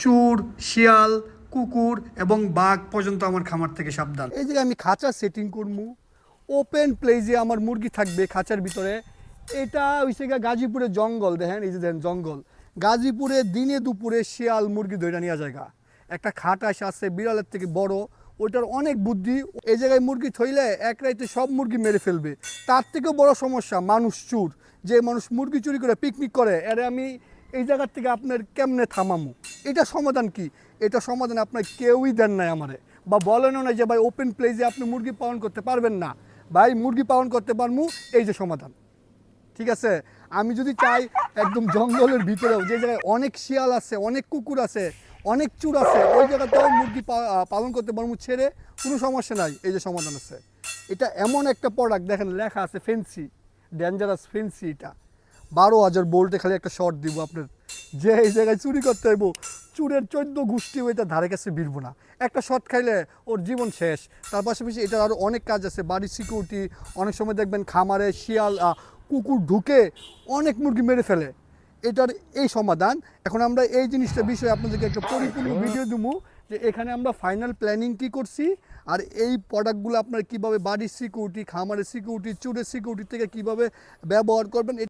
চুর, শিয়াল, কুকুর এবং বাঘ পর্যন্ত আমার খামার থেকে সাবধান। এই যে আমি খাঁচা সেটিং করব ওপেন প্লেসে আমার মুরগি থাকবে খাঁচার ভিতরে। এটা হইছে গাজীপুরের জঙ্গল, দেখেন, এই যে দেখেন, জঙ্গল। গাজীপুরে দিনে দুপুরে শিয়াল, মুরগি ধরে নিয়ে জায়গা একটা খাট আসে আছে বিড়ালের থেকে বড়, ওইটার অনেক বুদ্ধি। এই জায়গায় মুরগি থইলে এক রাইতে সব মুরগি মেরে ফেলবে। তার থেকেও বড় সমস্যা, মানুষ চুর। যে মানুষ মুরগি চুরি করে পিকনিক করে এর আমি এই জায়গার থেকে আপনার কেমনে থামামু? এটা সমাধান কি? এটা সমাধান আপনার কেউই দেন নাই আমারে। বা বলেনও না যে, ভাই ওপেন প্লেসে আপনি মুরগি পালন করতে পারবেন না। ভাই, মুরগি পালন করতে পারমু, এই যে সমাধান। ঠিক আছে? আমি যদি চাই একদম জঙ্গলের ভিতরেও, যে জায়গায় অনেক শিয়াল আছে, অনেক কুকুর আছে, অনেক চুর আছে, ওই জায়গাতেও মুরগি পালন করতে পারব ছেড়ে, কোনো সমস্যা নাই। এই যে সমাধান আছে। এটা এমন একটা প্রোডাক্ট দেখেন, লেখা আছে ফেন্সি ডেঞ্জারাস ফেন্সি এটা। বারো হাজার বোল্টে খালি একটা শর্ট দিব আপনার। যে এই জায়গায় চুরি করতে হইব, চুরের চোদ্দ গোষ্ঠী ওইটা ধারে কাছে বিড়বো না। একটা শর্ট খাইলে ওর জীবন শেষ। তার পাশাপাশি এটার আরও অনেক কাজ আছে বাড়ির সিকিউরিটি অনেক সময় দেখবেন খামারে শিয়াল কুকুর ঢুকে অনেক মুরগি মেরে ফেলে। এটার এই সমাধান। এখন আমরা এই জিনিসটা বিষয়ে আপনাদেরকে একটা পরিপূর্ণ ভিডিও দেবো যে এখানে আমরা ফাইনাল প্ল্যানিং কি করছি আর এই প্রোডাক্টগুলো আপনার কীভাবে বাড়ির সিকিউরিটি খামারের সিকিউরিটি চুরের সিকিউরিটি থেকে কীভাবে ব্যবহার করবেন